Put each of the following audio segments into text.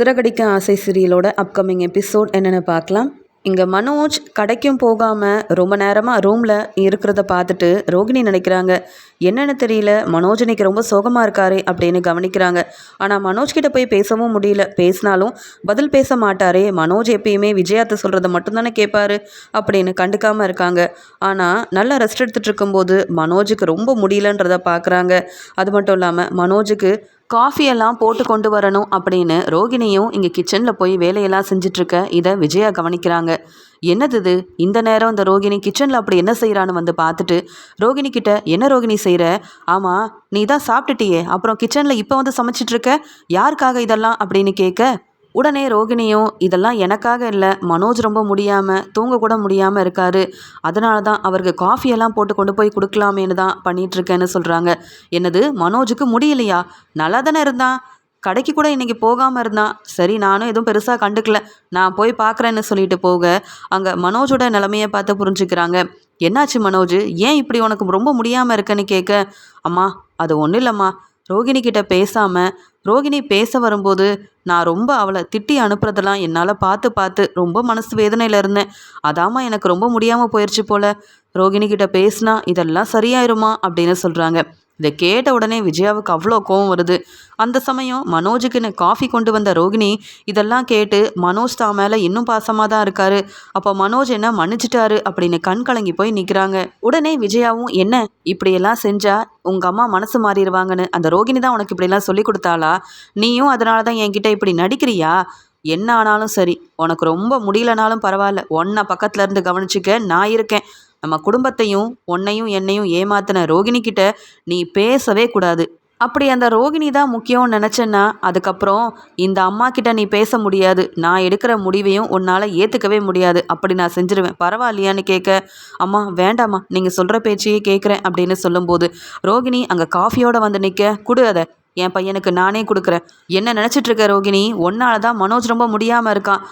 சிறகடிக்க ஆசை சீரியலோட upcoming episode என்னென்னு பார்க்கலாம். இங்கே மனோஜ் கடைக்கும் போகாமல் ரொம்ப நேரமாக ரூமில் இருக்கிறத பார்த்துட்டு ரோகிணி நினைக்கிறாங்க. என்னென்னு தெரியல மனோஜ் இன்னைக்கு ரொம்ப சோகமாக இருக்காரு அப்படின்னு கவனிக்கிறாங்க. ஆனால் மனோஜ் கிட்ட போய் பேசவும் முடியல. பேசினாலும் பதில் பேச மாட்டாரே. மனோஜ் எப்பயுமே விஜயாத்தை சொல்கிறத மட்டும்தானே கேட்பாரு அப்படின்னு கண்டுக்காமல் இருக்காங்க. ஆனால் நல்லா ரெஸ்ட் எடுத்துகிட்டு இருக்கும்போது மனோஜுக்கு ரொம்ப முடியலன்றத பார்க்குறாங்க. அது மட்டும் இல்லாமல் மனோஜுக்கு காஃபியெல்லாம் போட்டு கொண்டு வரணும் அப்படின்னு ரோகிணியும் இங்கே கிச்சனில் போய் வேலையெல்லாம் செஞ்சிட்ருக்க. இதை விஜயா கவனிக்கிறாங்க. என்னது இது இந்த நேரம் இந்த ரோகிணி கிச்சனில் அப்படி என்ன செய்கிறான்னு வந்து பார்த்துட்டு ரோகிணி கிட்ட என்ன ரோகிணி செய்கிற ஆமாம் நீ தான் சாப்பிட்டுட்டியே. அப்புறம் கிச்சனில் இப்போ வந்து சமைச்சிட்ருக்க? யாருக்காக இதெல்லாம்? அப்படின்னு கேட்க உடனே ரோகிணியும் இதெல்லாம் எனக்காக இல்லை. மனோஜ் ரொம்ப முடியாமல் தூங்க கூட முடியாமல் இருக்காரு. அதனால தான் அவருக்கு காஃபியெல்லாம் போட்டு கொண்டு போய் கொடுக்கலாமேன்னு தான் பண்ணிகிட்ருக்கேன்னு சொல்கிறாங்க என்னது? மனோஜுக்கு முடியலையா? நல்லா தானே இருந்தான். கடைக்கு கூட இன்றைக்கி போகாமல் இருந்தான். சரி நானும் எதுவும் பெருசாக கண்டுக்கல. நான் போய் பார்க்குறேன்னு சொல்லிட்டு போக அங்கே மனோஜோட நிலமையை பார்த்து புரிஞ்சுக்கிறாங்க. என்னாச்சு மனோஜ்? ஏன் இப்படி உனக்கு ரொம்ப முடியாமல் இருக்குன்னு கேட்க அம்மா அது ஒன்றும் இல்லைம்மா. ரோகிணி கிட்ட பேசாமல் ரோகிணி பேச வரும்போது நான் ரொம்ப அவளை திட்டி அனுப்புறதெல்லாம் என்னால் பார்த்து பார்த்து ரொம்ப மனசு வேதனையில் இருந்தேன். அதாம்மா எனக்கு ரொம்ப முடியாமல் போயிடுச்சு போல. ரோகிணி கிட்ட பேசினா இதெல்லாம் சரியாயிருமா? அப்படின்னு சொல்கிறாங்க இதை கேட்ட உடனே விஜயாவுக்கு அவ்வளோ கோவம் வருது. அந்த சமயம் மனோஜுக்குன்னு காஃபி கொண்டு வந்த ரோகிணி இதெல்லாம் கேட்டு மனோஜ் தான் மேலே இன்னும் பாசமாக தான் இருக்காரு. அப்போ மனோஜ் என்ன மன்னிச்சிட்டாரு அப்படின்னு கண் கலங்கி போய் நிற்கிறாங்க உடனே விஜயாவும் என்ன இப்படியெல்லாம் செஞ்சால் உங்கள் அம்மா மனசு மாறிடுவாங்கன்னு அந்த ரோகிணி தான் உனக்கு இப்படியெல்லாம் சொல்லி கொடுத்தாளா? நீயும் அதனால தான் என்கிட்ட இப்படி நடிக்கிறியா? என்ன ஆனாலும் சரி உனக்கு ரொம்ப முடியலனாலும் பரவாயில்ல. ஒன்றை பக்கத்தில் இருந்து கவனிச்சுக்க நான் இருக்கேன். நம்ம குடும்பத்தையும் உன்னையும் என்னையும் ஏமாத்தின ரோகிணி கிட்ட நீ பேசவே கூடாது. அப்படி அந்த ரோகிணி தான் முக்கியம்னு நினச்சேன்னா அதுக்கப்புறம் இந்த அம்மா கிட்ட நீ பேச முடியாது. நான் எடுக்கிற முடிவையும் உன்னால் ஏற்றுக்கவே முடியாது. அப்படி நான் செஞ்சிருவேன். பரவாயில்லையான்னு கேட்க அம்மா வேண்டாம்மா. நீங்கள் சொல்கிற பேச்சையே கேட்குறேன் அப்படின்னு சொல்லும்போது ரோகிணி அங்கே காஃபியோடு வந்து நிற்க கொடு அதை. என் பையனுக்கு நானே கொடுக்குறேன். என்ன நினச்சிட்டு இருக்க ரோகிணி? ஒன்னால தான் மனோஜ் ரொம்ப முடியாமல் இருக்கான்.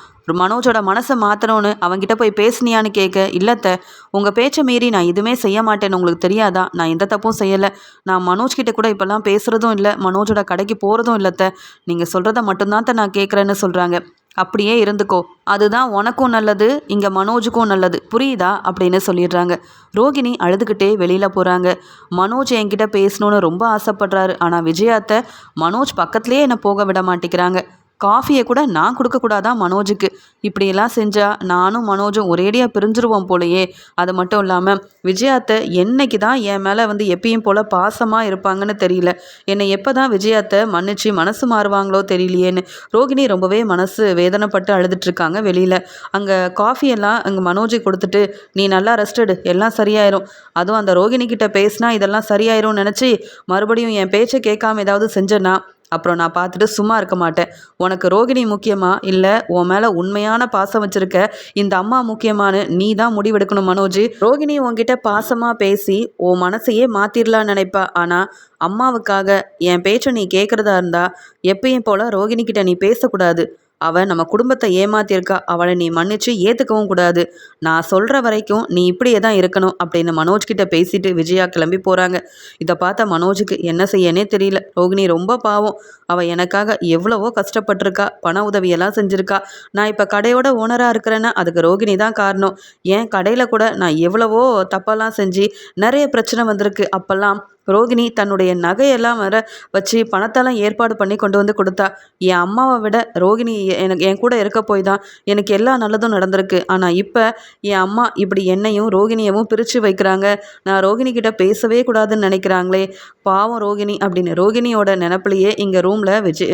மனோஜோட மனசை மாற்றணும்னு அவங்கிட்ட போய் பேசுனியான்னு கேட்க இல்லத்த உங்கள் பேச்சை மீறி நான் எதுவுமே செய்ய மாட்டேன்னு உங்களுக்கு தெரியாதா? நான் எந்த தப்பும் செய்யலை. நான் மனோஜ் கிட்ட கூட இப்போல்லாம் பேசுகிறதும் இல்லை மனோஜோட கடைக்கு போகிறதும் இல்லைத்த நீங்கள் சொல்கிறத மட்டும்தான் நான் கேட்குறேன்னு சொல்கிறாங்க அப்படியே இருந்துக்கோ. அதுதான் உனக்கும் நல்லது இங்கே மனோஜுக்கும் நல்லது. புரியுதா? அப்படின்னு சொல்லிடுறாங்க. ரோகிணி அழுதுகிட்டே வெளியில் போகிறாங்க மனோஜ் என்கிட்ட பேசணுன்னு ரொம்ப ஆசைப்படுறாரு. ஆனால் விஜயாத்தை மனோஜ் பக்கத்துலேயே என்னை போக விட மாட்டேங்கிறாங்க. காஃபியை கூட நான் கொடுக்கக்கூடாதான் மனோஜுக்கு? இப்படியெல்லாம் செஞ்சால் நானும் மனோஜும் ஒரேடியாக பிரிஞ்சிருவோம் போலையே. அது மட்டும் இல்லாமல் விஜயாத்தை என்னைக்கு தான் என் மேலே வந்து எப்பயும் போல் பாசமாக இருப்பாங்கன்னு தெரியல. என்னை எப்போ தான் விஜயாத்தை மன்னிச்சு மனசு மாறுவாங்களோ தெரியலையேன்னு ரோகிணி ரொம்பவே மனசு வேதனைப்பட்டு அழுதுட்ருக்காங்க வெளியில். அங்கே காஃபியெல்லாம் அங்கே மனோஜை கொடுத்துட்டு நீ நல்லா ரெஸ்டடு எல்லாம் சரியாயிரும். அதுவும் அந்த ரோகிணி கிட்ட பேசினா இதெல்லாம் சரியாயிரும்னு நினச்சி மறுபடியும் என் பேச்சை கேட்காம ஏதாவது செஞ்சேன்னா அப்புறம் நான் பார்த்துட்டு சும்மா இருக்க மாட்டேன். உனக்கு ரோகிணி முக்கியமா? இல்லை உன் மேலே உண்மையான பாசம் வச்சுருக்க இந்த அம்மா முக்கியமானு நீ தான் முடிவெடுக்கணும் மனோஜ். ரோகிணி உன்கிட்ட பாசமாக பேசி உன் மனசையே மாற்றிடலான்னு நினைப்பா. ஆனால் அம்மாவுக்காக என் பேச்சை நீ கேட்குறதா இருந்தா எப்பயும் போல் ரோகிணி கிட்ட நீ பேசக்கூடாது. அவள் நம்ம குடும்பத்தை ஏமாத்தியிருக்கா. அவளை நீ மன்னிச்சு ஏற்றுக்கவும் கூடாது. நான் சொல்கிற வரைக்கும் நீ இப்படியே தான் இருக்கணும் அப்படின்னு மனோஜ் கிட்ட பேசிட்டு விஜயா கிளம்பி போகிறாங்க இதை பார்த்த மனோஜுக்கு என்ன செய்யனே தெரியல. ரோகிணி ரொம்ப பாவம். அவள் எனக்காக எவ்வளவோ கஷ்டப்பட்டிருக்கா. பண உதவியெல்லாம் செஞ்சுருக்கா. நான் இப்போ கடையோட ஓனராக இருக்கிறேன்னா அதுக்கு ரோகிணி தான் காரணம். ஏன் கடையில் கூட நான் எவ்வளவோ தப்பெல்லாம் செஞ்சு நிறைய பிரச்சனை வந்திருக்கு அப்போல்லாம். ரோகிணி தன்னுடைய நகையெல்லாம் வர வச்சு பணத்தெல்லாம் ஏற்பாடு பண்ணி கொண்டு வந்து கொடுத்தா என் அம்மாவை விட ரோகிணி எனக்கு என் கூட இருக்க போய் தான் எனக்கு எல்லா நல்லதும் நடந்திருக்கு. ஆனால் இப்போ என் அம்மா இப்படி என்னையும் ரோகிணியவும் பிரித்து வைக்கிறாங்க. நான் ரோகிணி கிட்ட பேசவே கூடாதுன்னு நினைக்கிறாங்களே பாவம் ரோகிணி அப்படின்னு ரோகிணியோட நினப்பிலேயே இங்கே ரூமில் விஜய்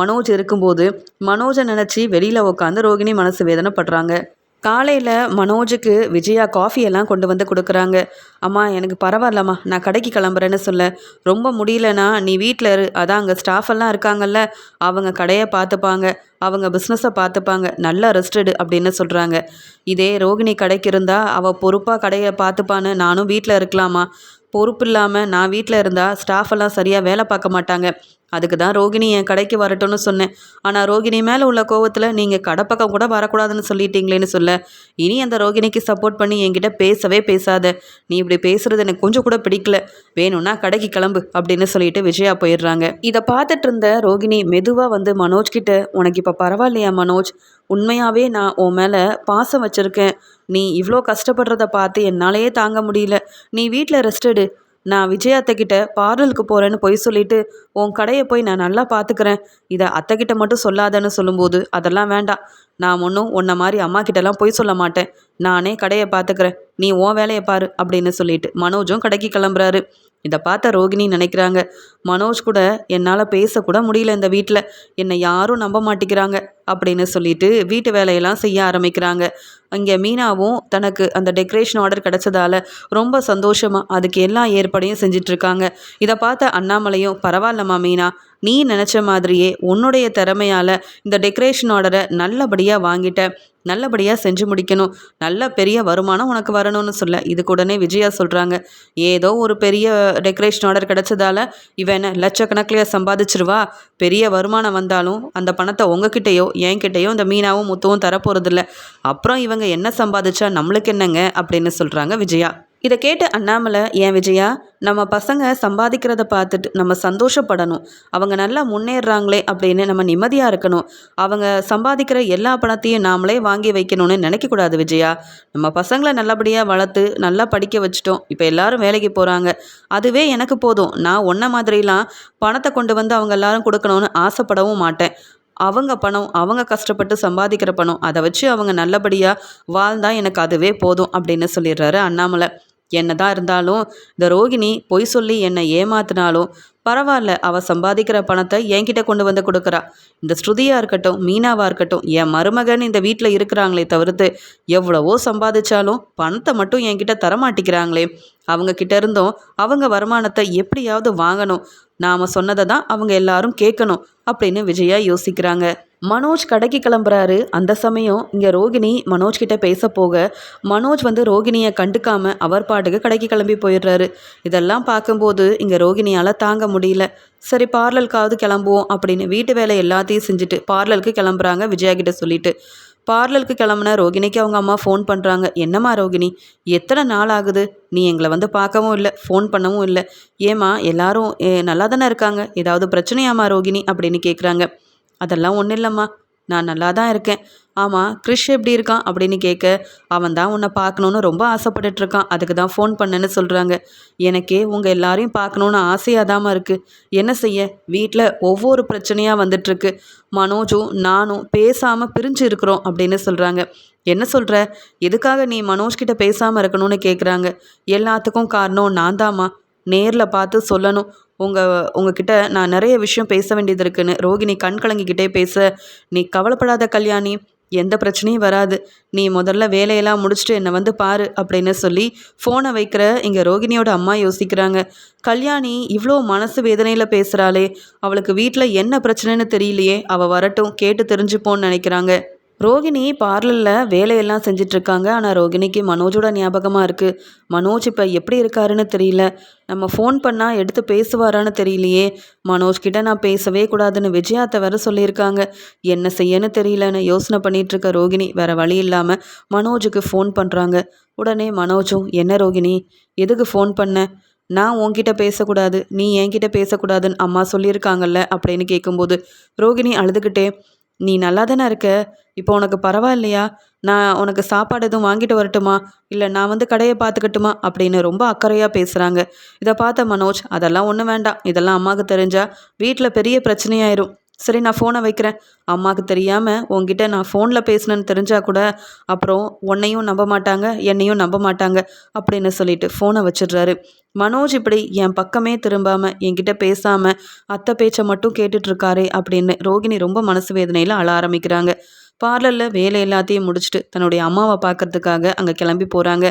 மனோஜ் இருக்கும்போது மனோஜை நினச்சி வெளியில் உட்காந்து ரோகிணி மனசு வேதனைப்படுறாங்க. காலையில் மனோஜுக்கு விஜயா காஃபியெல்லாம் கொண்டு வந்து கொடுக்குறாங்க. அம்மா எனக்கு பரவாயில்லம்மா நான் கடைக்கு கிளம்புறேன்னு சொல்ல. ரொம்ப முடியலனா நீ வீட்டில் இரு. அதான் அங்கே ஸ்டாஃப் எல்லாம் இருக்காங்கல்ல அவங்க கடையை பார்த்துப்பாங்க. அவங்க பிஸ்னஸை பார்த்துப்பாங்க. நல்லா ரெஸ்டடு அப்படின்னு சொல்கிறாங்க இதே ரோகிணி கடைக்கு இருந்தால் அவள் பொறுப்பாக கடையை பார்த்துப்பான்னு நானும் வீட்டில் இருக்கலாமா? பொறுப்பு இல்லாமல் நான் வீட்டில் இருந்தால் ஸ்டாஃப் எல்லாம் சரியாக வேலை பார்க்க மாட்டாங்க. அதுக்கு தான் ரோகிணி என் கடைக்கு வரட்டும்னு சொன்னேன். ஆனால் ரோகிணி மேலே உள்ள கோவத்தில் நீங்கள் கடை பக்கம் கூட வரக்கூடாதுன்னு சொல்லிட்டீங்களேன்னு சொல்ல. இனி அந்த ரோகிணிக்கு சப்போர்ட் பண்ணி என்கிட்ட பேசவே பேசாத. நீ இப்படி பேசுறது எனக்கு கொஞ்சம் கூட பிடிக்கல. வேணும்னா கடைக்கு கிளம்பு அப்படின்னு சொல்லிட்டு விஜயா போயிடுறாங்க. இதை பார்த்துட்டு இருந்த ரோகிணி மெதுவாக வந்து மனோஜ் கிட்ட உனக்கு இப்போ பரவாயில்லையா மனோஜ்? உண்மையாகவே நான் உன் மேலே பாசம் வச்சுருக்கேன். நீ இவ்வளோ கஷ்டப்படுறத பார்த்து என்னாலேயே தாங்க முடியல. நீ வீட்டில் ரெஸ்ட் எடு. நான் விஜய் அத்தைக்கிட்ட பார்லருக்கு போகிறேன்னு பொய் சொல்லிட்டு உன் கடையை போய் நான் நல்லா பார்த்துக்கிறேன். இதை அத்தைக்கிட்ட மட்டும் சொல்லாதன்னு சொல்லும்போது அதெல்லாம் வேண்டாம். நான் ஒன்றும் உன்ன மாதிரி அம்மா கிட்டலாம் பொய் சொல்ல மாட்டேன். நானே கடையை பார்த்துக்கிறேன். நீ உன் வேலையை பாரு அப்படின்னு சொல்லிட்டு மனோஜும் கடைக்கு கிளம்புறாரு. இதை பார்த்த ரோகிணி நினைக்கிறாங்க. மனோஜ் கூட என்னால் பேசக்கூட முடியல இந்த வீட்டில் என்னை யாரும் நம்ப மாட்டேங்கிறாங்க. அப்படின்னு சொல்லிட்டு வீட்டு வேலையெல்லாம் செய்ய ஆரம்பிக்கிறாங்க. அங்கே மீனாவும் தனக்கு அந்த டெக்கரேஷன் ஆர்டர் கிடச்சதால ரொம்ப சந்தோஷமாக அதுக்கு எல்லா ஏற்பாடையும் செஞ்சிட்ருக்காங்க. இதை பார்த்த அண்ணாமலையும் பரவாயில்லம்மா மீனா நீ நினச்ச மாதிரியே உன்னுடைய திறமையால் இந்த டெக்கரேஷன் ஆர்டரை நல்லபடியாக வாங்கிட்ட. நல்லபடியாக செஞ்சு முடிக்கணும். நல்ல பெரிய வருமானம் உனக்கு வரணும்னு சொல்ல. இதுக்கு உடனே விஜயா சொல்கிறாங்க ஏதோ ஒரு பெரிய டெக்கரேஷன் ஆர்டர் கிடச்சதால இவன் என்ன லட்சக்கணக்கில் சம்பாதிச்சிருவா? பெரிய வருமானம் வந்தாலும் அந்த பணத்தை உங்ககிட்டயோ என்கிட்டயோ இந்த மீனாவும் முத்துவும் தரப்போகிறதில்ல அப்புறம் இவங்க என்ன சம்பாதிச்சா நம்மளுக்கு என்னங்க? அப்படின்னு சொல்கிறாங்க விஜயா. இதை கேட்டு அண்ணாமலை ஏன் விஜயா நம்ம பசங்க சம்பாதிக்கிறத பார்த்துட்டு நம்ம சந்தோஷப்படணும். அவங்க நல்லா முன்னேறுறாங்களே அப்படின்னு நம்ம நிம்மதியாக இருக்கணும். அவங்க சம்பாதிக்கிற எல்லா பணத்தையும் நாமளே வாங்கி வைக்கணும்னு நினைக்கக்கூடாது விஜயா. நம்ம பசங்களை நல்லபடியாக வளர்த்து நல்லா படிக்க வச்சிட்டோம். இப்போ எல்லாரும் வேலைக்கு போகிறாங்க அதுவே எனக்கு போதும். நான் ஒன்றை மாதிரிலாம் பணத்தை கொண்டு வந்து அவங்க எல்லாரும் கொடுக்கணும்னு ஆசைப்படவும் மாட்டேன். அவங்க பணம் அவங்க கஷ்டப்பட்டு சம்பாதிக்கிற பணம் அதை வச்சு அவங்க நல்லபடியாக வாழ்ந்தால் எனக்கு அதுவே போதும் அப்படின்னு சொல்லிடுறாரு அண்ணாமலை. என்னதான் இருந்தாலும் இந்த ரோகிணி பொய் சொல்லி என்னை ஏமாத்தினாலும் பரவாயில்ல அவள் சம்பாதிக்கிற பணத்தை என்கிட்ட கொண்டு வந்து கொடுக்குறா. இந்த ஸ்ருதியாக இருக்கட்டும் மீனாவாக இருக்கட்டும் என் மருமகன் இந்த வீட்டில் இருக்கிறாங்களே தவிர்த்து எவ்வளவோ சம்பாதிச்சாலும் பணத்தை மட்டும் என்கிட்ட தரமாட்டிக்கிறாங்களே அவங்க கிட்ட இருந்தும் அவங்க வருமானத்தை எப்படியாவது வாங்கணும். நாம் சொன்னதை தான் அவங்க எல்லாரும் கேட்கணும். அப்படின்னு விஜயா யோசிக்கிறாங்க. மனோஜ் கடைக்கு கிளம்புறாரு. அந்த சமயம் இங்கே ரோகிணி மனோஜ் கிட்ட பேச போக மனோஜ் வந்து ரோகிணியை கண்டுக்காம அவர் பாட்டுக்கு கடைக்கு கிளம்பி போயிடுறாரு. இதெல்லாம் பார்க்கும்போது இங்கே ரோகிணியால் தாங்க முடியல. சரி பார்லருக்காவது கிளம்புவோம் அப்படின்னு வீட்டு வேலை எல்லாத்தையும் செஞ்சுட்டு பார்லருக்கு கிளம்புறாங்க விஜயா கிட்ட சொல்லிட்டு. பார்லருக்கு கிளம்புன ரோகிணிக்கு அவங்க அம்மா ஃபோன் பண்ணுறாங்க என்னம்மா ரோகிணி? எத்தனை நாள் ஆகுது? நீ எங்களை வந்து பார்க்கவும் இல்லை ஃபோன் பண்ணவும் இல்லை. ஏம்மா எல்லாரும் நல்லா தானே இருக்காங்க? ஏதாவது பிரச்சனையாம்மா ரோகிணி? அப்படின்னு கேட்குறாங்க அதெல்லாம் ஒன்றும் இல்லைம்மா. நான் நல்லா தான் இருக்கேன். ஆமாம் கிறிஷ் எப்படி இருக்கான் அப்படின்னு கேட்க அவன் தான் உன்னை பார்க்கணுன்னு ரொம்ப ஆசைப்பட்டுட்ருக்கான் அதுக்கு தான் ஃபோன் பண்ணேன்னு சொல்கிறாங்க எனக்கே உங்கள் எல்லாரையும் பார்க்கணுன்னு ஆசையாக தாம்மா இருக்குது என்ன செய்ய? வீட்டில் ஒவ்வொரு பிரச்சனையாக வந்துட்டுருக்கு. மனோஜும் நானும் பேசாமல் பிரிஞ்சு இருக்கிறோம் அப்படின்னு சொல்கிறாங்க என்ன சொல்கிற எதுக்காக நீ மனோஜ்கிட்ட பேசாமல் இருக்கணும்னு கேட்குறாங்க எல்லாத்துக்கும் காரணம் நான் தாம்மா நேரில் பார்த்து சொல்லணும். உங்கள் உங்ககிட்ட நான் நிறைய விஷயம் பேச வேண்டியது இருக்குன்னு ரோகிணி கண் கலங்கிக்கிட்டே பேச நீ கவலைப்படாத கல்யாணி எந்த பிரச்சனையும் வராது. நீ முதல்ல வேலையெல்லாம் முடிச்சுட்டு என்னை வந்து பாரு அப்படின்னு சொல்லி ஃபோனை வைக்கிற இங்கே ரோகிணியோட அம்மா யோசிக்கிறாங்க. கல்யாணி இவ்வளோ மனசு வேதனையில் பேசுகிறாளே அவளுக்கு வீட்டில் என்ன பிரச்சனைன்னு தெரியலையே. அவள் வரட்டும் கேட்டு தெரிஞ்சுப்போன்னு நினைக்கிறாங்க. ரோகிணி பார்லரில் வேலையெல்லாம் செஞ்சிட்ருக்காங்க. ஆனால் ரோகிணிக்கு மனோஜோட ஞாபகமாக இருக்குது மனோஜ் இப்போ எப்படி இருக்காருன்னு தெரியல. நம்ம ஃபோன் பண்ணால் எடுத்து பேசுவாரான்னு தெரியலையே. மனோஜ் கிட்ட நான் பேசவே கூடாதுன்னு விஜயாத்தை வேற சொல்லியிருக்காங்க. என்ன செய்யன்னு தெரியலன்னு யோசனை பண்ணிகிட்ருக்க ரோகிணி வேறு வழி இல்லாமல் மனோஜுக்கு ஃபோன் பண்ணுறாங்க உடனே மனோஜும் என்ன ரோகிணி? எதுக்கு ஃபோன் பண்ண? நான் உன்கிட்ட பேசக்கூடாது. நீ என்கிட்ட பேசக்கூடாதுன்னு அம்மா சொல்லியிருக்காங்கல்ல? அப்படின்னு கேட்கும்போது ரோகிணி அழுதுகிட்டே நீ நல்லா தானே இருக்க? இப்போ உனக்கு பரவாயில்லையா? நான் உனக்கு சாப்பாடு எதுவும் வாங்கிட்டு வரட்டுமா? இல்லை நான் வந்து கடையை பார்த்துக்கட்டுமா? அப்படின்னு ரொம்ப அக்கறையாக பேசுகிறாங்க இதை பார்த்த மனோஜ் அதெல்லாம் ஒன்றும் வேண்டாம். இதெல்லாம் அம்மாவுக்கு தெரிஞ்சால் வீட்டில் பெரிய பிரச்சனையாயிரும். சரி நான் ஃபோனை வைக்கிறேன். அம்மாவுக்கு தெரியாமல் உங்ககிட்ட நான் ஃபோனில் பேசினேன்னு தெரிஞ்சால் கூட அப்புறம் உன்னையும் நம்ப மாட்டாங்க என்னையும் நம்ப மாட்டாங்க அப்படின்னு சொல்லிட்டு ஃபோனை வச்சிடுறாரு. மனோஜ் இப்படி என் பக்கமே திரும்பாமல் என்கிட்ட பேசாமல் அத்தை பேச்சை மட்டும் கேட்டுட்ருக்காரே அப்படின்னு ரோகிணி ரொம்ப மனசு வேதனையில் அழ ஆரம்பிக்கிறாங்க. பார்லரில் வேலை எல்லாத்தையும் முடிச்சுட்டு தன்னுடைய அம்மாவை பார்க்கறதுக்காக அங்கே கிளம்பி போகிறாங்க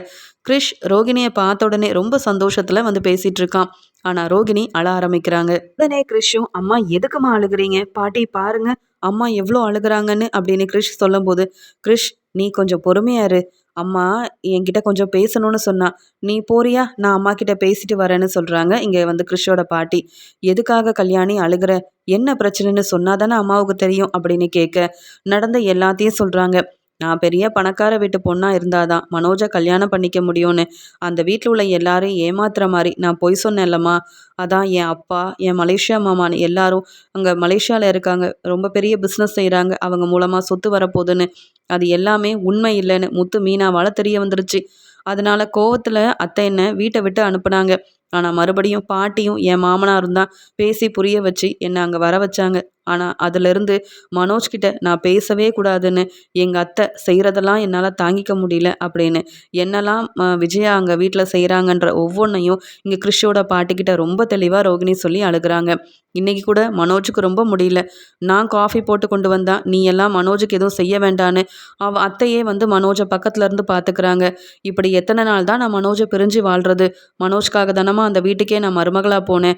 கிரிஷ் ரோகிணியை பார்த்த உடனே ரொம்ப சந்தோஷத்தில் வந்து பேசிகிட்டு இருக்கான். ஆனால் ரோகிணி அழ ஆரம்பிக்கிறாங்க. உடனே கிறிஷும் அம்மா எதுக்குமா அழுகுறீங்க? பாட்டி பாருங்க. அம்மா எவ்வளோ அழுகுறாங்கன்னு அப்படின்னு கிறிஷ் சொல்லும்போது கிறிஷ் நீ கொஞ்சம் பொறுமையாரு அம்மா என்கிட்ட கொஞ்சம் பேசணும்னு சொன்னா நீ போறியா? நான் அம்மா கிட்ட பேசிட்டு வரேன்னு சொல்கிறாங்க இங்கே வந்து கிறிஷோட பாட்டி. எதுக்காக கல்யாணி அழுகிற? என்ன பிரச்சனைன்னு சொன்னாதானே அம்மாவுக்கு தெரியும் அப்படின்னு கேட்க நடந்த எல்லாத்தையும் சொல்கிறாங்க நான் பெரிய பணக்கார வீட்டு பொண்ணாக இருந்தாதான் மனோஜை கல்யாணம் பண்ணிக்க முடியும்னு. அந்த வீட்டில் உள்ள எல்லாரும் ஏமாத்துற மாதிரி நான் பொய் சொன்னேன்லம்மா. அதான் என் அப்பா என் மலேசியா மாமான்னு எல்லாரும் அங்கே மலேசியாவில் இருக்காங்க. ரொம்ப பெரிய பிஸ்னஸ் செய்கிறாங்க அவங்க மூலமாக சொத்து வரப்போகுதுன்னு. அது எல்லாமே உண்மை இல்லைன்னு முத்து மீனாவால் தெரிய வந்துருச்சு. அதனால கோவத்தில் அத்தை என்ன வீட்டை விட்டு அனுப்புனாங்க. ஆனால் மறுபடியும் பாட்டியும் என் மாமனாரும் தான் பேசி புரிய வச்சு என்னை அங்கே வர வச்சாங்க. ஆனால் அதிலிருந்து மனோஜ்கிட்ட நான் பேசவே கூடாதுன்னு எங்கள் அத்தை செய்கிறதெல்லாம் என்னால் தாங்கிக்க முடியல அப்படின்னு. என்னெல்லாம் விஜயா அங்கே வீட்டில் செய்கிறாங்கன்ற ஒவ்வொன்றையும் இங்கே கிறிஷோட பாட்டிக்கிட்ட ரொம்ப தெளிவாக ரோகிணி சொல்லி அழுகிறாங்க. இன்றைக்கி கூட மனோஜுக்கு ரொம்ப முடியல. நான் காஃபி போட்டு கொண்டு வந்தா நீ எல்லாம் மனோஜுக்கு எதுவும் செய்ய வேண்டான்னு அவ அத்தையே வந்து மனோஜை பக்கத்துலேருந்து பார்த்துக்கிறாங்க இப்படி எத்தனை நாள் தான் நான் மனோஜை பிரிஞ்சு வாழ்கிறது மனோஜ்காக தானமா அந்த வீட்டுக்கே நான் மருமகளாக போனேன்.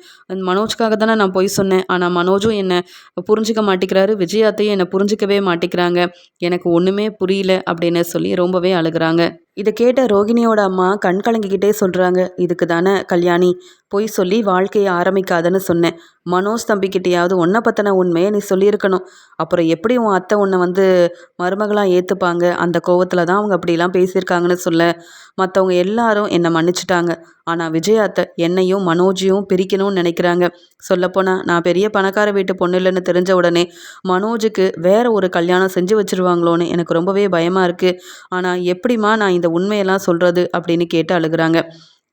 மனோஜ்காக தானே நான் போய் சொன்னேன். ஆனால் மனோஜும் என்னை புரிஞ்சிக்க மாட்டேங்கிறாரு விஜயாத்தையும் என்னை புரிஞ்சிக்கவே மாட்டேங்கிறாங்க எனக்கு ஒன்றுமே புரியல அப்படின்னு சொல்லி ரொம்பவே அழுகிறாங்க. இதை கேட்ட ரோகிணியோட அம்மா கண் கலங்கிக்கிட்டே சொல்கிறாங்க இதுக்கு தானே கல்யாணி? பொய் சொல்லி வாழ்க்கையை ஆரம்பிக்காதன்னு சொன்னேன். மனோஜ் தம்பிக்கிட்டேயாவது ஒன்றை பற்றின உண்மையை நீ சொல்லியிருக்கணும். அப்புறம் எப்படி உன் அத்தை உன்னை வந்து மருமகளாக ஏற்றுப்பாங்க அந்த கோவத்தில் தான் அவங்க அப்படிலாம் பேசியிருக்காங்கன்னு சொல்ல. மற்றவங்க எல்லாரும் என்னை மன்னிச்சிட்டாங்க. ஆனால் விஜய் அத்தை என்னையும் மனோஜையும் பிரிக்கணும்னு நினைக்கிறாங்க. சொல்லப்போனால் நான் பெரிய பணக்கார வீட்டு பொண்ணு இல்லைன்னு தெரிஞ்ச உடனே மனோஜுக்கு வேற ஒரு கல்யாணம் செஞ்சு வச்சிருவாங்களோன்னு எனக்கு ரொம்பவே பயமாக இருக்குது ஆனால் எப்படிம்மா நான் இந்த உண்மையெல்லாம் சொல்கிறது அப்படின்னு கேட்டு அழுகிறாங்க.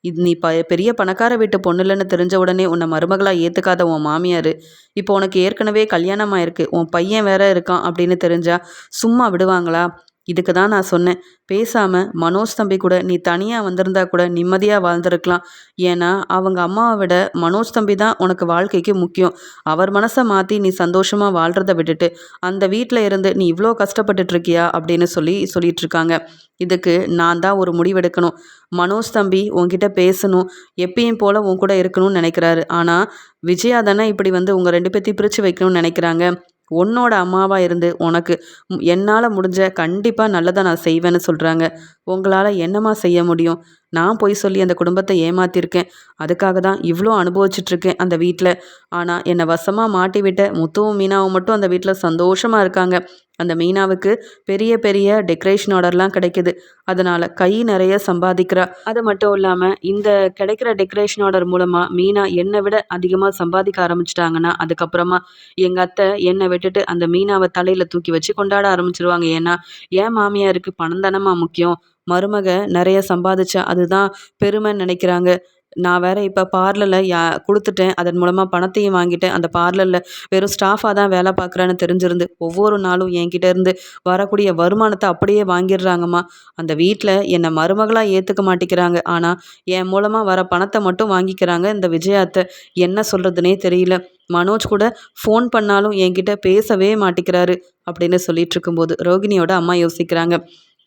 இது நீ ப பெரிய பணக்கார வீட்டு பொண்ணு இல்லைன்னு தெரிஞ்ச உடனே உன்னை மருமகளாக ஏற்றுக்காத உன் மாமியார். இப்போ உனக்கு ஏற்கனவே கல்யாணம் ஆயிருக்கு உன் பையன் வேற இருக்கான் அப்படின்னு தெரிஞ்சா சும்மா விடுவாங்களா? இதுக்கு தான் நான் சொன்னேன். பேசாமல் மனோஜ் தம்பி கூட நீ தனியாக வந்திருந்தா கூட நிம்மதியாக வாழ்ந்துருக்கலாம். ஏன்னா அவங்க அம்மாவை விட மனோஜ் தம்பி தான் உனக்கு வாழ்க்கைக்கு முக்கியம். அவர் மனசை மாற்றி நீ சந்தோஷமாக வாழ்கிறத விட்டுட்டு அந்த வீட்டில் இருந்து நீ இவ்வளோ கஷ்டப்பட்டுட்டு இருக்கியா அப்படின்னு சொல்லி சொல்லிட்டு இருக்காங்க. இதுக்கு நான் தான் ஒரு முடிவெடுக்கணும். மனோஜ் தம்பி உன்கிட்ட பேசணும். எப்பயும் போல் உன் கூட இருக்கணும்னு நினைக்கிறாரு. ஆனால் விஜயா தானே இப்படி வந்து உங்கள் ரெண்டு பேர்த்தையும் பிரித்து வைக்கணும்னு நினைக்கிறாங்க. உன்னோட அம்மாவாக இருந்து உனக்கு என்னால் முடிஞ்ச கண்டிப்பாக நல்லதை நான் செய்வேன்னு சொல்கிறாங்க உங்களால் என்னம்மா செய்ய முடியும்? நான் போய் சொல்லி அந்த குடும்பத்தை ஏமாத்திருக்கேன். அதுக்காக தான் இவ்வளோ அனுபவிச்சிட்ருக்கேன் அந்த வீட்டில் ஆனால் என்னை வசமாக மாட்டி விட்ட முத்துவும் மீனாவும் மட்டும் அந்த வீட்டில் சந்தோஷமாக இருக்காங்க. அந்த மீனாவுக்கு பெரிய பெரிய டெக்கரேஷன் ஆர்டர்லாம் கிடைக்குது. அதனால் கை நிறைய சம்பாதிக்கிறா. அது மட்டும் இல்லாமல் இந்த கிடைக்கிற டெக்கரேஷன் ஆர்டர் மூலமாக மீனா என்னை விட அதிகமாக சம்பாதிக்க ஆரம்பிச்சிட்டாங்கன்னா அதுக்கப்புறமா எங்கள் அத்தை என்னை விட்டுட்டு அந்த மீனாவை தலையில் தூக்கி வச்சு கொண்டாட ஆரம்பிச்சிருவாங்க. ஏன்னா ஏன் மாமியாருக்கு பணம் தானம்மா முக்கியம். மருமக நிறைய சம்பாதிச்சா அதுதான் பெருமைன்னு நினைக்கிறாங்க. நான் வேற இப்போ பார்லரில் யா கொடுத்துட்டேன். அதன் மூலமாக பணத்தையும் வாங்கிட்டேன். அந்த பார்லரில் வெறும் ஸ்டாஃபாக தான் வேலை பார்க்குறேன்னு தெரிஞ்சிருந்து ஒவ்வொரு நாளும் என்கிட்ட இருந்து வரக்கூடிய வருமானத்தை அப்படியே வாங்கிடுறாங்கம்மா. அந்த வீட்டில் என்னை மருமகளாக ஏற்றுக்க மாட்டேங்கிறாங்க. ஆனால் என் மூலமாக வர பணத்தை மட்டும் வாங்கிக்கிறாங்க இந்த விஜயாத்தை. என்ன சொல்கிறதுனே தெரியல. மனோஜ் கூட ஃபோன் பண்ணாலும் என்கிட்ட பேசவே மாட்டேங்கிறாரு அப்படின்னு சொல்லிட்டு இருக்கும்போது ரோகிணியோட அம்மா யோசிக்கிறாங்க.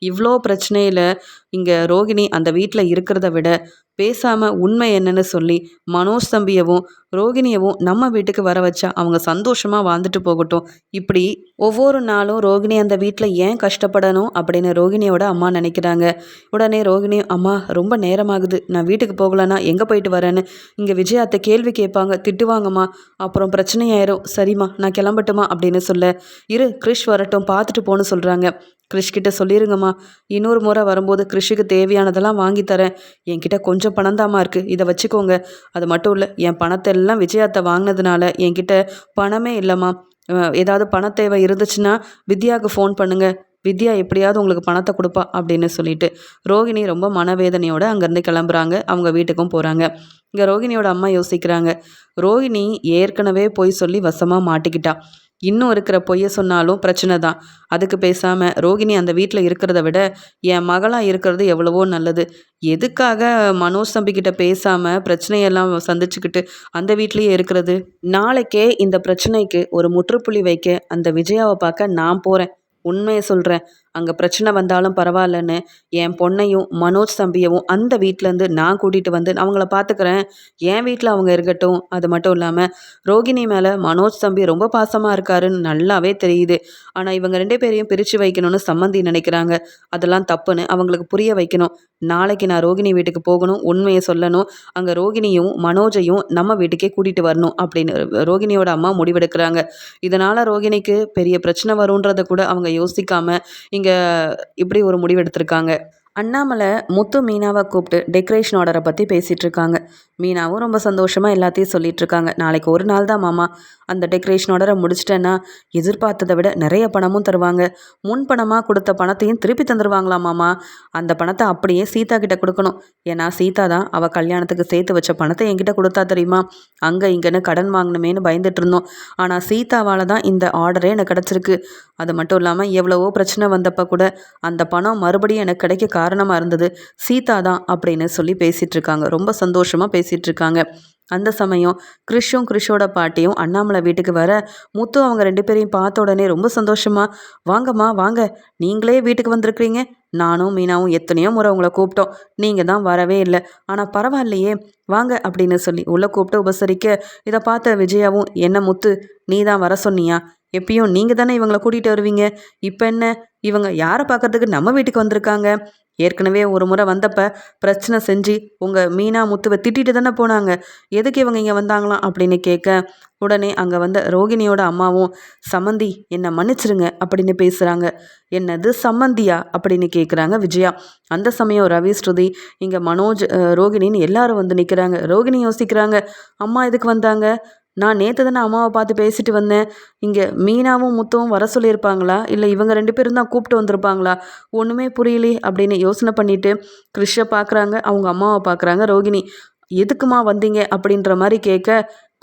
இவ்வளோ பிரச்சனையில் இங்கே ரோகிணி அந்த வீட்டில் இருக்கிறத விட பேசாமல் உண்மை என்னன்னு சொல்லி மனோஜ் தம்பியவும் ரோகிணியவும் நம்ம வீட்டுக்கு வர வச்சா அவங்க சந்தோஷமாக வாழ்ந்துட்டு போகட்டும். இப்படி ஒவ்வொரு நாளும் ரோகிணி அந்த வீட்டில் ஏன் கஷ்டப்படணும் அப்படின்னு ரோகிணியோட அம்மா நினைக்கிறாங்க. உடனே ரோகிணி அம்மா ரொம்ப நேரமாகுது. நான் வீட்டுக்கு போகலன்னா எங்கே போயிட்டு வரேன்னு? இங்கே விஜயாத்தை கேள்வி கேட்பாங்க. திட்டுவாங்கம்மா அப்புறம் பிரச்சனையாயிரும் சரிம்மா நான் கிளம்பட்டுமா? அப்படின்னு சொல்ல இரு கிறிஷ் வரட்டும். பார்த்துட்டு போன்னு சொல்கிறாங்க கிறிஷ்கிட்ட சொல்லிடுங்கம்மா இன்னொரு முறை வரும்போது கிறிஷுக்கு தேவையானதெல்லாம் வாங்கி தரேன். என்கிட்ட கொஞ்சம் பணம் தாம்மா இருக்குது இதை வச்சுக்கோங்க. அது மட்டும் இல்லை என் பணத்தை எல்லாம் விஜயாத்தை வாங்கினதுனால என்கிட்ட பணமே இல்லைம்மா. ஏதாவது பண தேவை இருந்துச்சுன்னா வித்யாவுக்கு ஃபோன் பண்ணுங்கள் வித்யா எப்படியாவது உங்களுக்கு பணத்தை கொடுப்பா அப்படின்னு சொல்லிட்டு ரோகிணி ரொம்ப மனவேதனையோடு அங்கேருந்து கிளம்புறாங்க. அவங்க வீட்டுக்கும் போகிறாங்க இங்கே ரோகிணியோட அம்மா யோசிக்கிறாங்க. ரோகிணி ஏற்கனவே போய் சொல்லி வசமாக மாட்டிக்கிட்டா. இன்னும் இருக்கிற பொய்ய சொன்னாலும் பிரச்சனை தான். அதுக்கு பேசாமல் ரோகிணி அந்த வீட்டில் இருக்கிறத விட என் மகளாக இருக்கிறது எவ்வளவோ நல்லது. எதுக்காக மனோஜ் தம்பிக்கிட்ட பேசாமல் பிரச்சனையெல்லாம் சந்திச்சுக்கிட்டு அந்த வீட்லேயே இருக்கிறது? நாளைக்கே இந்த பிரச்சனைக்கு ஒரு முற்றுப்புள்ளி வைக்க அந்த விஜயாவை பார்க்க நான் போகிறேன் உண்மையை சொல்கிறேன் அங்கே பிரச்சனை வந்தாலும் பரவாயில்லன்னு என் பொண்ணையும் மனோஜ் தம்பியவும் அந்த வீட்டிலேருந்து நான் கூட்டிகிட்டு வந்து அவங்கள பார்த்துக்கிறேன் என் வீட்டில் அவங்க இருக்கட்டும் அது மட்டும் இல்லாமல் ரோகிணி மேலே மனோஜ் தம்பி ரொம்ப பாசமாக இருக்காருன்னு நல்லாவே தெரியுது. ஆனால் இவங்க ரெண்டு பேரையும் பிரித்து வைக்கணும்னு சம்மந்தி நினைக்கிறாங்க. அதெல்லாம் தப்புன்னு அவங்களுக்கு புரிய வைக்கணும். நாளைக்கு நான் ரோகிணி வீட்டுக்கு போகணும் உண்மையை சொல்லணும். அங்கே ரோகிணியும் மனோஜையும் நம்ம வீட்டுக்கே கூட்டிகிட்டு வரணும் அப்படின்னு ரோகிணியோட அம்மா முடிவெடுக்கிறாங்க. இதனால் ரோகிணிக்கு பெரிய பிரச்சனை வரும்ன்றதை கூட அவங்க யோசிக்காமல் நீங்கள் இப்படி ஒரு முடிவு எடுத்திருக்காங்க. அண்ணாமலை முத்து மீனாவை கூப்பிட்டு டெக்கரேஷன் ஆர்டரை பற்றி பேசிகிட்டு இருக்காங்க. மீனாவும் ரொம்ப சந்தோஷமாக எல்லாத்தையும் சொல்லிகிட்டு இருக்காங்க. நாளைக்கு ஒரு நாள் தான் மாமா. அந்த டெக்கரேஷன் ஆர்டரை முடிச்சிட்டேன்னா எதிர்பார்த்ததை விட நிறைய பணமும் தருவாங்க. முன் பணமாக கொடுத்த பணத்தையும் திருப்பி தந்துருவாங்களா மாமா? அந்த பணத்தை அப்படியே சீதா கிட்ட கொடுக்கணும். ஏன்னா சீதா தான் அவள் கல்யாணத்துக்கு சேர்த்து வச்ச பணத்தை என்கிட்ட கொடுத்தா தெரியுமா? அங்கே இங்கேன்னு கடன் வாங்கணுமேனு பயந்துட்டு இருந்தோம். ஆனால் சீதாவால் தான் இந்த ஆர்டரே எனக்கு கிடச்சிருக்கு. அது மட்டும் இல்லாமல் எவ்வளவோ பிரச்சனை வந்தப்போ கூட அந்த பணம் மறுபடியும் எனக்கு கிடைக்க காரணமாக இருந்தது. சீதா தான் அப்படின்னு சொல்லி பேசிகிட்டு இருக்காங்க ரொம்ப சந்தோஷமாக பேசிகிட்டு இருக்காங்க அந்த சமயம் கிறிஷும் கிறிஷோட பாட்டியும் அண்ணாமலை வீட்டுக்கு வர முத்து அவங்க ரெண்டு பேரையும் பார்த்த உடனே ரொம்ப சந்தோஷமா வாங்கம்மா வாங்க. நீங்களே வீட்டுக்கு வந்திருக்கிறீங்க. நானும் மீனாவும் எத்தனையோ முறை உங்களை கூப்பிட்டோம். நீங்கள் தான் வரவே இல்லை. ஆனால் பரவாயில்லையே. வாங்க அப்படின்னு சொல்லி உள்ளே கூப்பிட்டு உபசரிக்க இதை பார்த்த விஜயாவும் என்ன முத்து நீ தான் வர சொன்னியா? எப்பயும் நீங்கள் தானே இவங்களை கூட்டிகிட்டு வருவீங்க? இப்போ என்ன? இவங்க யாரை பார்க்கறதுக்கு நம்ம வீட்டுக்கு வந்திருக்காங்க? ஏற்கனவே ஒரு முறை வந்தப்ப பிரச்சனை செஞ்சு உங்கள் மீனா முத்துவை திட்டிட்டு தானே போனாங்க. எதுக்கு இவங்க இங்கே வந்தாங்களாம் அப்படின்னு கேட்க உடனே அங்கே வந்த ரோகிணியோட அம்மாவும் சம்மந்தி என்னை மன்னிச்சிருங்க அப்படின்னு பேசுகிறாங்க என்னது சம்மந்தியா அப்படின்னு கேட்குறாங்க விஜயா. அந்த சமயம் ரவி ஸ்ருதி இங்கே மனோஜ் ரோகிணின்னு எல்லாரும் வந்து நிற்கிறாங்க ரோகிணி யோசிக்கிறாங்க அம்மா எதுக்கு வந்தாங்க? நான் நேற்று தானே அம்மாவை பார்த்து பேசிட்டு வந்தேன். இங்கே மீனாவும் முத்தவும் வர சொல்லியிருப்பாங்களா? இல்லை இவங்க ரெண்டு பேரும் தான் கூப்பிட்டு வந்திருப்பாங்களா? ஒன்றுமே புரியலே அப்படின்னு யோசனை பண்ணிவிட்டு கிறிஷை பார்க்குறாங்க அவங்க அம்மாவை பார்க்குறாங்க ரோகிணி எதுக்குமா வந்தீங்க? அப்படின்ற மாதிரி கேட்க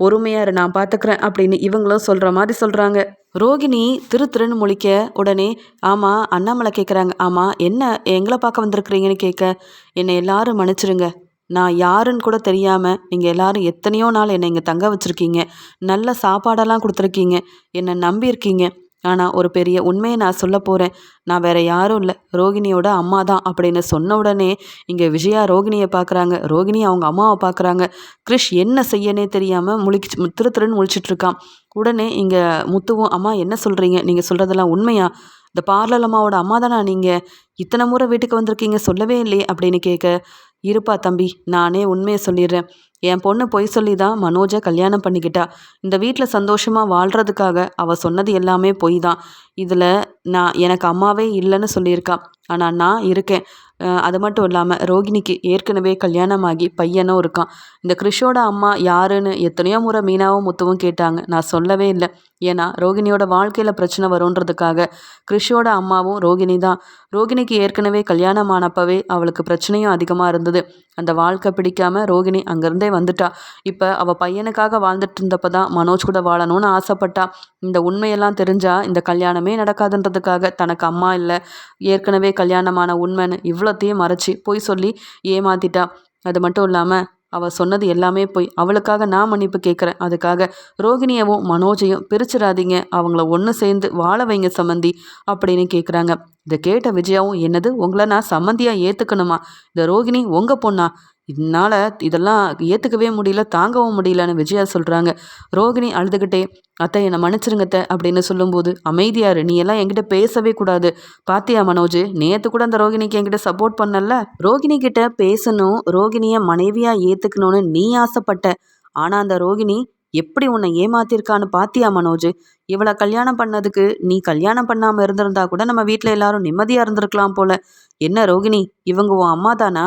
பொறுமையாக நான் பார்த்துக்கிறேன் அப்படின்னு இவங்களும் சொல்கிற மாதிரி சொல்கிறாங்க ரோகிணி திரு திருன்னு முழிக்க உடனே ஆமாம் அண்ணாமலை கேட்குறாங்க ஆமாம் என்ன எங்களை பார்க்க வந்திருக்கிறீங்கன்னு கேட்க என்னை எல்லாரும் மன்னிச்சிருங்க. நான் யாருன்னு கூட தெரியாமல் நீங்கள் எல்லாரும் எத்தனையோ நாள் என்னை இங்கே தங்க வச்சுருக்கீங்க. நல்ல சாப்பாடெல்லாம் கொடுத்துருக்கீங்க. என்னை நம்பியிருக்கீங்க. ஆனால் ஒரு பெரிய உண்மையை நான் சொல்ல போகிறேன் நான் வேறு யாரும் இல்லை. ரோகிணியோட அம்மா தான் அப்படின்னு சொன்ன உடனே இங்கே விஜயா ரோகிணியை பார்க்குறாங்க ரோகிணி அவங்க அம்மாவை பார்க்குறாங்க கிறிஷ் என்ன செய்யனே தெரியாமல் முழிச்சு திரு திருன்னு முழிச்சிட்ருக்கான் உடனே இங்கே முத்துவும் அம்மா என்ன சொல்கிறீங்க நீங்கள் சொல்கிறதெல்லாம் உண்மையா? இந்த பார்லர் அம்மாவோட அம்மா தானா நீங்கள் இத்தனை முறை வீட்டுக்கு வந்திருக்கீங்க சொல்லவே இல்லையே அப்படின்னு கேட்க இருப்பா தம்பி நானே உண்மையை சொல்லிடுறேன். என் பொண்ணு பொய் சொல்லி தான் மனோஜை கல்யாணம் பண்ணிக்கிட்டா. இந்த வீட்டில் சந்தோஷமாக வாழ்கிறதுக்காக அவள் சொன்னது எல்லாமே பொய் தான் இதில் நான் எனக்கு அம்மாவே இல்லைன்னு சொல்லியிருக்கா. ஆனால் நான் இருக்கேன். அது மட்டும் இல்லாமல் ரோகிணிக்கு ஏற்கனவே கல்யாணமாகி பையனும் இருக்கான். இந்த கிறிஷோட அம்மா யாருன்னு எத்தனையோ முறை மீனாவும் முத்துவும் கேட்டாங்க. நான் சொல்லவே இல்லை. ஏன்னா ரோகிணியோட வாழ்க்கையில் பிரச்சனை வரும்ன்றதுக்காக கிறிஷோட அம்மாவும் ரோகிணி தான். ரோகிணிக்கு ஏற்கனவே கல்யாணம் ஆனப்பவே அவளுக்கு பிரச்சனையும் அதிகமாக இருந்தது. அந்த வாழ்க்கை பிடிக்காம ரோகிணி அங்கேருந்தே வந்துட்டா. இப்போ அவள் பையனுக்காக வாழ்ந்துட்டு இருந்தப்போ தான் மனோஜ் கூட வாழணும்னு ஆசைப்பட்டா. இந்த உண்மையெல்லாம் தெரிஞ்சால் இந்த கல்யாணமே நடக்காதுன்றதுக்காக தனக்கு அம்மா இல்லை. ஏற்கனவே கல்யாணமான உண்மைன்னு இவ்வளோ இவ்வளோத்தையும் மறைச்சி பொய் சொல்லி ஏமாத்திட்டா. அது மட்டும் இல்லாமல் அவள் சொன்னது எல்லாமே போய். அவளுக்காக நான் மன்னிப்பு கேட்குறேன். அதுக்காக ரோகிணியவும் மனோஜையும் பிரிச்சிடாதீங்க. அவங்கள ஒன்று சேர்ந்து வாழ வைங்க சம்மந்தி அப்படின்னு கேட்குறாங்க இதை கேட்ட விஜயாவும் என்னது? உங்களை நான் சம்மந்தியாக ஏற்றுக்கணுமா இந்த ரோகிணி உங்கள் பொண்ணா? இதனால் இதெல்லாம் ஏற்றுக்கவே முடியல தாங்கவும் முடியலன்னு விஜயா சொல்கிறாங்க ரோகிணி அழுதுகிட்டே அத்தை என்னை மன்னிச்சிருங்கத்த அப்படின்னு சொல்லும்போது அமைதியாரு நீ எல்லாம் என்கிட்ட பேசவே கூடாது. பாத்தியா மனோஜ் நேற்று கூட அந்த ரோகிணிக்கு என்கிட்ட சப்போர்ட் பண்ணல? ரோகிணி கிட்ட பேசணும் ரோகிணியை மனைவியாக ஏற்றுக்கணும்னு நீ ஆசைப்பட்ட. ஆனால் அந்த ரோகிணி எப்படி உன்னை ஏமாத்திருக்கான்னு பாத்தியா மனோஜ்? இவளை கல்யாணம் பண்ணதுக்கு நீ கல்யாணம் பண்ணாமல் இருந்திருந்தா கூட நம்ம வீட்டில் எல்லாரும் நிம்மதியாக இருந்திருக்கலாம் போல. என்ன ரோகிணி இவங்க உன் அம்மா தானா?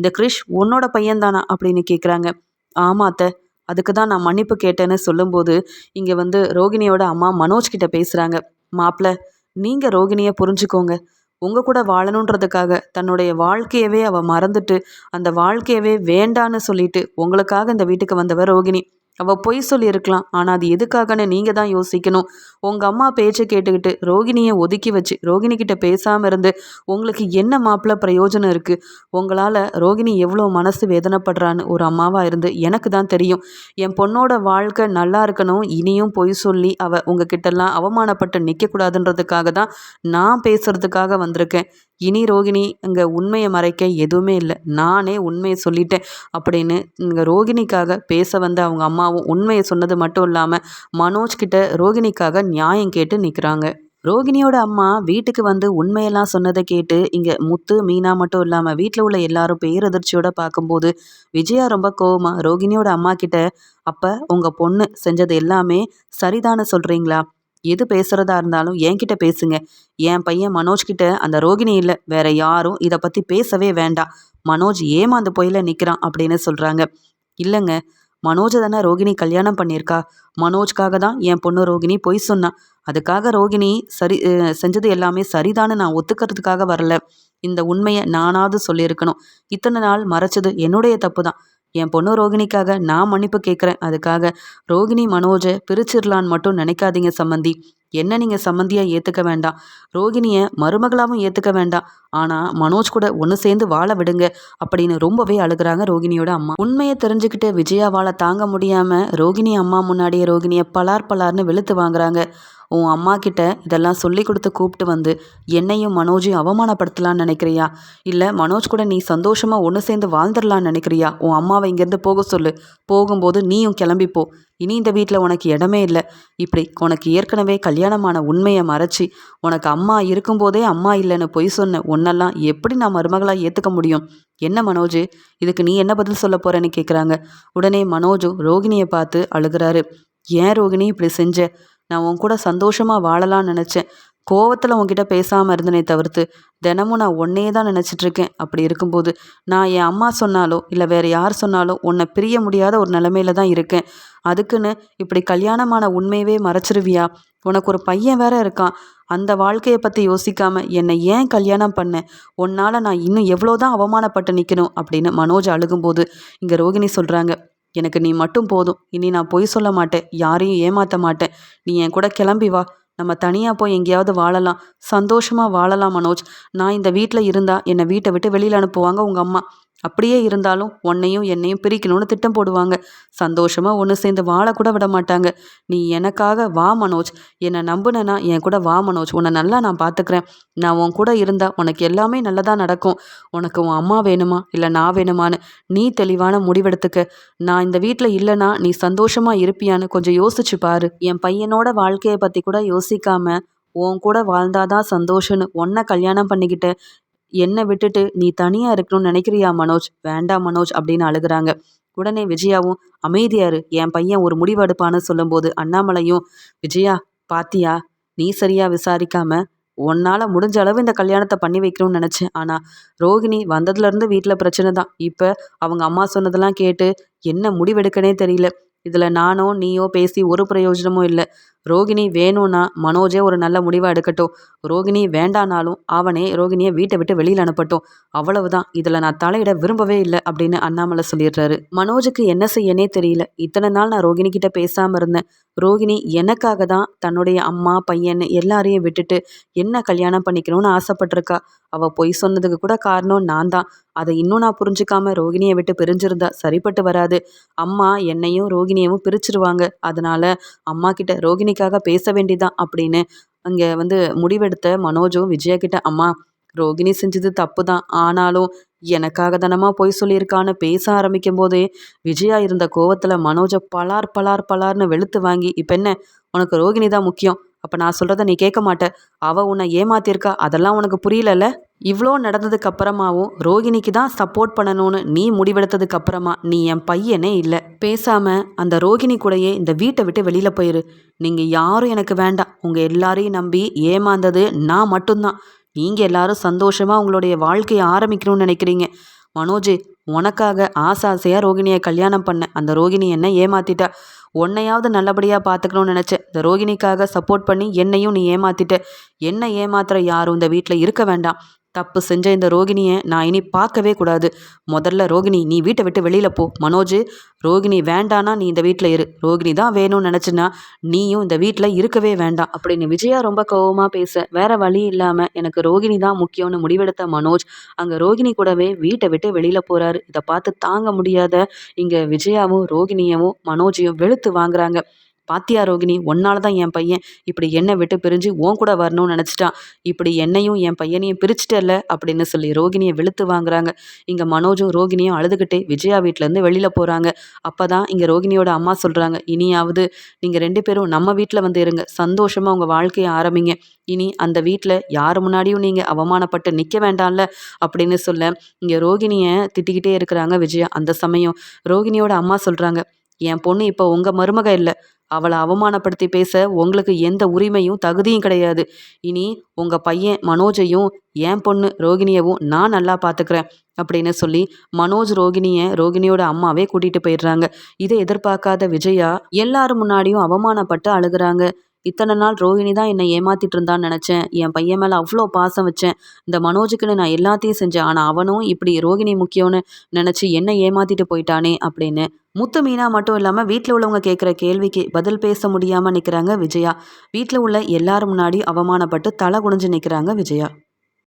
இந்த கிரிஷ் உன்னோட பையன்தானா அப்படின்னு கேட்குறாங்க ஆமாத்த அதுக்கு தான் நான் மன்னிப்பு கேட்டேன்னு சொல்லும்போது இங்கே வந்து ரோகிணியோட அம்மா மனோஜ் கிட்ட பேசுகிறாங்க மாப்பிள்ள நீங்கள் ரோகிணியை புரிஞ்சுக்கோங்க. உங்கள் கூட வாழணுன்றதுக்காக தன்னுடைய வாழ்க்கையவே அவள் மறந்துட்டு அந்த வாழ்க்கையவே வேண்டான்னு சொல்லிட்டு உங்களுக்காக இந்த வீட்டுக்கு வந்தவ ரோகிணி. அவள் பொய் சொல்லியிருக்கலாம் ஆனால் அது எதுக்காகன்னு நீங்கள் தான் யோசிக்கணும். உங்கள் அம்மா பேச்சை கேட்டுக்கிட்டு ரோகிணியை ஒதுக்கி வச்சு ரோகிணிக்கிட்ட பேசாமல் இருந்து உங்களுக்கு என்ன மாப்பிள்ள பிரயோஜனம் இருக்குது உங்களால் ரோகிணி எவ்வளோ மனசு வேதனைப்படுறான்னு ஒரு அம்மாவாக இருந்து எனக்கு தான் தெரியும். என் பொண்ணோட வாழ்க்கை நல்லா இருக்கணும் இனியும் பொய் சொல்லி அவள் உங்ககிட்டலாம் அவமானப்பட்டு நிற்கக்கூடாதுன்றதுக்காக தான் நான் பேசுகிறதுக்காக வந்திருக்கேன். இனி ரோகிணி இங்கே உண்மையை மறைக்க எதுவுமே இல்லை. நானே உண்மையை சொல்லிட்டேன் அப்படின்னு இங்கே ரோகிணிக்காக பேச வந்த அவங்க அம்மாவும் உண்மையை சொன்னது மட்டும் இல்லாமல் மனோஜ் கிட்ட ரோகிணிக்காக நியாயம் கேட்டு நிற்கிறாங்க ரோகிணியோட அம்மா வீட்டுக்கு வந்து உண்மையெல்லாம் சொன்னதை கேட்டு இங்கே முத்து மீனா மட்டும் இல்லாமல் வீட்டில் உள்ள எல்லாரும் பேரதிர்ச்சியோட பார்க்கும்போது விஜயா ரொம்ப கோவமாக ரோகிணியோட அம்மா கிட்ட அப்போ உங்கள் பொண்ணு செஞ்சது எல்லாமே சரிதானே சொல்கிறீங்களா எது பேசுகிறதா இருந்தாலும் என்கிட்ட பேசுங்க. என் பையன் மனோஜ் கிட்ட அந்த ரோகிணி இல்லை வேற யாரும் இதை பற்றி பேசவே வேண்டாம். மனோஜ் ஏமாந்து போயில நிற்கிறான் அப்படின்னு சொல்கிறாங்க இல்லைங்க மனோஜை தானே ரோகிணி கல்யாணம் பண்ணியிருக்கா? மனோஜ்காக தான் என் பொண்ணு ரோகிணி பொய் சொன்னான் அதுக்காக ரோகிணி சரி செஞ்சது எல்லாமே சரிதான்னு நான் ஒத்துக்கிறதுக்காக வரல. இந்த உண்மையை நானாவது சொல்லியிருக்கணும். இத்தனை நாள் மறைச்சது என்னுடைய தப்பு தான் என் பொண்ணு ரோகிணிக்காக நான் மன்னிப்பு கேட்குறேன். அதுக்காக ரோகிணி மனோஜை பிரிச்சிடலான்னு மட்டும் நினைக்காதீங்க சம்மந்தி. என்ன நீங்கள் சம்மந்தியாக ஏற்றுக்க வேண்டாம். ரோகிணியை மருமகளாகவும் ஏற்றுக்க வேண்டாம். ஆனால் மனோஜ் கூட ஒன்று சேர்ந்து வாழ விடுங்க அப்படின்னு ரொம்பவே அழுகிறாங்க ரோகிணியோட அம்மா. உண்மையை தெரிஞ்சுக்கிட்டு விஜயா வாழ தாங்க முடியாமல் ரோகிணி அம்மா முன்னாடியே ரோகிணியை பலார் பலார்னு வெளுத்து வாங்குறாங்க. உன் அம்மா கிட்ட இதெல்லாம் சொல்லி கொடுத்து கூப்பிட்டு வந்து என்னையும் மனோஜையும் அவமானப்படுத்தலான்னு நினைக்கிறியா? இல்லை மனோஜ் கூட நீ சந்தோஷமாக ஒன்று சேர்ந்து வாழ்ந்துடலான்னு நினைக்கிறியா? உன் அம்மாவை இங்கேருந்து போக சொல்லு. போகும்போது நீயும் கிளம்பிப்போ இனி இந்த வீட்டில் உனக்கு இடமே இல்லை. இப்படி உனக்கு ஏற்கனவே கல்யாணமான உண்மையை மறைச்சி உனக்கு அம்மா இருக்கும்போதே அம்மா இல்லைன்னு பொய் சொன்ன உன்னெல்லாம் எப்படி நான் மருமகளாக ஏற்றுக்க முடியும்? என்ன மனோஜ்? இதுக்கு நீ என்ன பதில் சொல்ல போகிறேன்னு கேட்குறாங்க உடனே மனோஜும் ரோகிணியை பார்த்து அழுகிறாரு. ஏன் ரோகிணி இப்படி செஞ்ச? நான் உன் கூட சந்தோஷமாக வாழலாம்னு நினச்சேன். கோவத்தில் உன்கிட்ட பேசாமல் இருந்தனே தவிர்த்து தினமும் நான் ஒன்னே தான் நினச்சிட்ருக்கேன் அப்படி இருக்கும்போது நான் என் அம்மா சொன்னாலோ இல்லை வேறு யார் சொன்னாலும் உன்னை பிரிய முடியாத ஒரு நிலமையில தான் இருக்கேன். அதுக்குன்னு இப்படி கல்யாணமான உண்மையவே மறைச்சிருவியா? உனக்கு ஒரு பையன் வேற இருக்கான். அந்த வாழ்க்கையை பற்றி யோசிக்காம என்னை ஏன் கல்யாணம் பண்ண? உன்னால் நான் இன்னும் எவ்வளோதான் அவமானப்பட்டு நிற்கணும் அப்படின்னு மனோஜ் அழுகும்போது இங்கே ரோகிணி சொல்கிறாங்க எனக்கு நீ மட்டும் போதும். இனி நான் பொய் சொல்ல மாட்டேன். யாரையும் ஏமாற்ற மாட்டேன். நீ என் கூட கிளம்பி வா. நம்ம தனியாக போய் எங்கேயாவது வாழலாம். சந்தோஷமாக வாழலாம் மனோஜ். நான் இந்த வீட்டில் இருந்தால் என்னை வீட்டை விட்டு வெளியில் அனுப்புவாங்க உங்கள் அம்மா. அப்படியே இருந்தாலும் உன்னையும் என்னையும் பிரிக்கணும்னு திட்டம் போடுவாங்க. சந்தோஷமாக ஒன்று சேர்ந்து வாழக்கூட விட மாட்டாங்க. நீ எனக்காக வா மனோஜ். என்னை நம்புனனா என் கூட வா மனோஜ். உன்னை நல்லா நான் பார்த்துக்கிறேன் நான் உன் கூட இருந்தால் உனக்கு எல்லாமே நல்லதாக நடக்கும். உனக்கு உன் அம்மா வேணுமா? இல்லை நான் வேணுமான்னு நீ தெளிவான முடிவெடுத்துக்க. நான் இந்த வீட்டில் இல்லைன்னா நீ சந்தோஷமாக இருப்பியான்னு கொஞ்சம் யோசிச்சு பாரு. என் பையனோட வாழ்க்கையை பற்றி கூட யோசிக்காம உன் கூட வாழ்ந்தாதான் சந்தோஷம்னு உன்னை கல்யாணம் பண்ணிக்கிட்டு என்னை விட்டுட்டு நீ தனியாக இருக்கணும்னு நினைக்கிறியா மனோஜ்? வேண்டாம் மனோஜ் அப்படின்னு அழுகிறாங்க. உடனே விஜயாவும் அமைதியாரு என் பையன் ஒரு முடிவெடுப்பான்னு சொல்லும்போது அண்ணாமலையும் விஜயா பாத்தியா நீ சரியா விசாரிக்காம உன்னால் முடிஞ்ச அளவு இந்த கல்யாணத்தை பண்ணி வைக்கணும்னு நினச்சேன். ஆனால் ரோகிணி வந்ததுலேருந்து வீட்டில் பிரச்சனை தான். இப்போ அவங்க அம்மா சொன்னதெல்லாம் கேட்டு என்ன முடிவெடுக்கனே தெரியல. இதில் நானோ நீயோ பேசி ஒரு பிரயோஜனமும் இல்லை. ரோகிணி வேணும்னா மனோஜே ஒரு நல்ல முடிவாக எடுக்கட்டும். ரோகிணி வேண்டானாலும் அவனே ரோகிணியை வீட்டை விட்டு வெளியில் அனுப்பட்டும். அவ்வளவுதான். இதில் நான் தலையிட விரும்பவே இல்லை அப்படின்னு அண்ணாமலை சொல்லிடுறாரு. மனோஜுக்கு என்ன செய்யனே தெரியல. இத்தனை நாள் நான் ரோகிணி கிட்ட பேசாமல் இருந்தேன். ரோகிணி எனக்காக தான் தன்னுடைய அம்மா பையன் எல்லாரையும் விட்டுட்டு என்ன கல்யாணம் பண்ணிக்கணும்னு ஆசைப்பட்டிருக்கா. அவள் பொய் சொன்னதுக்கு கூட காரணம் நான் தான். அதை இன்னும் நான் புரிஞ்சுக்காம ரோகிணியை விட்டு பிரிஞ்சிருந்தா சரிப்பட்டு வராது. அம்மா என்னையும் ரோகிணியவும் பிரிச்சிருவாங்க. அதனால அம்மா கிட்ட ரோகிணிக்காக பேச வேண்டிதான் அப்படின்னு அங்கே வந்து முடிவெடுத்த மனோஜும் விஜயா கிட்ட அம்மா ரோகிணி செஞ்சது தப்பு தான் ஆனாலும் எனக்காக தானமா பொய் சொல்லியிருக்கான்னு பேச ஆரம்பிக்கும் போதே விஜயா இருந்த கோவத்தில் மனோஜை பலார் பலார் பலார்னு வெளுத்து வாங்கி இப்போ என்ன? உனக்கு ரோகிணி தான் முக்கியம். அப்போ நான் சொல்கிறத நீ கேட்க மாட்ட. அவள் உன்னை ஏமாத்திருக்கா அதெல்லாம் உனக்கு புரியலல்ல? இவ்வளோ நடந்ததுக்கு அப்புறமாவும் ரோகிணிக்கு தான் சப்போர்ட் பண்ணணும்னு நீ முடிவெடுத்ததுக்கு அப்புறமா நீ என் பையனே இல்லை. பேசாமல் அந்த ரோகிணி கூடயே இந்த வீட்டை விட்டு வெளியில் போயிரு. நீங்கள் யாரும் எனக்கு வேண்டாம். உங்கள் எல்லாரையும் நம்பி ஏமாந்தது நான் மட்டும்தான். நீங்கள் எல்லாரும் சந்தோஷமாக உங்களுடைய வாழ்க்கையை ஆரம்பிக்கணும்னு நினைக்கிறீங்க. மனோஜ் உனக்காக ஆசை ஆசையாக ரோகிணியை கல்யாணம் பண்ண. அந்த ரோகிணி என்ன ஏமாத்திட்டா. உன்னையாவது நல்லபடியாக பார்த்துக்கணும்னு நினச்சேன். இந்த ரோகிணிக்காக சப்போர்ட் பண்ணி என்னையும் நீ ஏமாத்திட்ட. என்ன ஏமாத்துற யாரும் இந்த வீட்டில் இருக்க வேண்டாம். தப்பு செஞ்ச இந்த ரோகிணியை நான் இனி பார்க்கவே கூடாது. முதல்ல ரோகிணி நீ வீட்டை விட்டு வெளியில் போ. மனோஜ் ரோகிணி வேண்டானா நீ இந்த வீட்டில் இரு. ரோகிணி தான் வேணும்னு நினச்சின்னா நீயும் இந்த வீட்டில் இருக்கவே வேண்டாம். அப்படின்னு விஜயா ரொம்ப கோவமாக பேச வேற வழி இல்லாமல் எனக்கு ரோகிணி தான் முக்கியம்னு முடிவெடுத்த மனோஜ் அங்கே ரோகிணி கூடவே வீட்டை விட்டு வெளியில் போகிறாரு இதை பார்த்து தாங்க முடியாத இங்கே விஜயாவும் ரோகிணியவும் மனோஜையும் வெளுத்து வாங்குறாங்க. பாத்தியா ரோகிணி ஒன்னால தான் என் பையன். இப்படி என்னை விட்டு பிரிஞ்சு உன் கூட வரணும்னு நினச்சிட்டான். இப்படி என்னையும் என் பையனையும் பிரிச்சுட்டல்ல அப்படின்னு சொல்லி ரோகிணியை வெளுத்து வாங்குறாங்க. இங்கே மனோஜும் ரோகிணியும் அழுதுகிட்டே விஜயா வீட்டிலேருந்து வெளியில் போகிறாங்க அப்போ தான் இங்கே ரோகிணியோட அம்மா சொல்கிறாங்க இனியாவது நீங்கள் ரெண்டு பேரும் நம்ம வீட்டில் வந்து இருங்க. சந்தோஷமாக உங்கள் வாழ்க்கையை ஆரம்பிங்க. இனி அந்த வீட்டில் யார் முன்னாடியும் நீங்கள் அவமானப்பட்டு நிற்க வேண்டாம்ல அப்படின்னு சொல்ல இங்கே ரோகிணியை திட்டிக்கிட்டே இருக்கிறாங்க விஜயா அந்த சமயம். ரோகிணியோட அம்மா சொல்கிறாங்க என் பொண்ணு இப்போ உங்கள் மருமக இல்லை. அவளை அவமானப்படுத்தி பேச உங்களுக்கு எந்த உரிமையும் தகுதியும் கிடையாது. இனி உங்கள் பையன் மனோஜையும் என் பொண்ணு ரோகிணியவும் நான் நல்லா பார்த்துக்கிறேன் அப்படின்னு சொல்லி மனோஜ் ரோகிணியை ரோகிணியோட அம்மாவே கூட்டிகிட்டு போயிடுறாங்க. இதை எதிர்பார்க்காத விஜயா எல்லாரும் முன்னாடியும் அவமானப்பட்டு அழுகுறாங்க. இத்தனை நாள் ரோஹிணி தான் என்னை ஏமாத்திட்டு இருந்தான்னு நினச்சேன். என் பையன் மேலே அவ்வளோ பாசம் வச்சேன். இந்த மனோஜுக்குன்னு நான் எல்லாத்தையும் செஞ்சேன். ஆனால் அவனும் இப்படி ரோகிணி முக்கியம்னு நினச்சி என்னை ஏமாத்திட்டு போயிட்டானே அப்படின்னு முத்து மீனா மட்டும் இல்லாமல் வீட்டில் உள்ளவங்க கேட்குற கேள்விக்கு பதில் பேச முடியாமல் நிற்கிறாங்க விஜயா. வீட்டில் உள்ள எல்லாரும் முன்னாடி அவமானப்பட்டு தலை குனிஞ்சு நிற்கிறாங்க விஜயா.